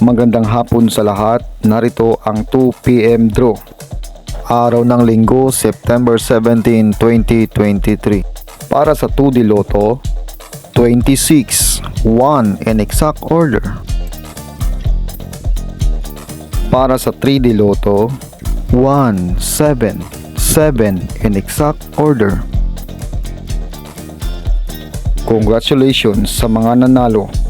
Magandang hapon sa lahat. Narito ang 2pm draw. Araw ng linggo, September 17, 2023. Para sa 2D Lotto, 26, 1 in exact order. Para sa 3D Lotto, 1, 7, 7 in exact order. Congratulations sa mga nanalo.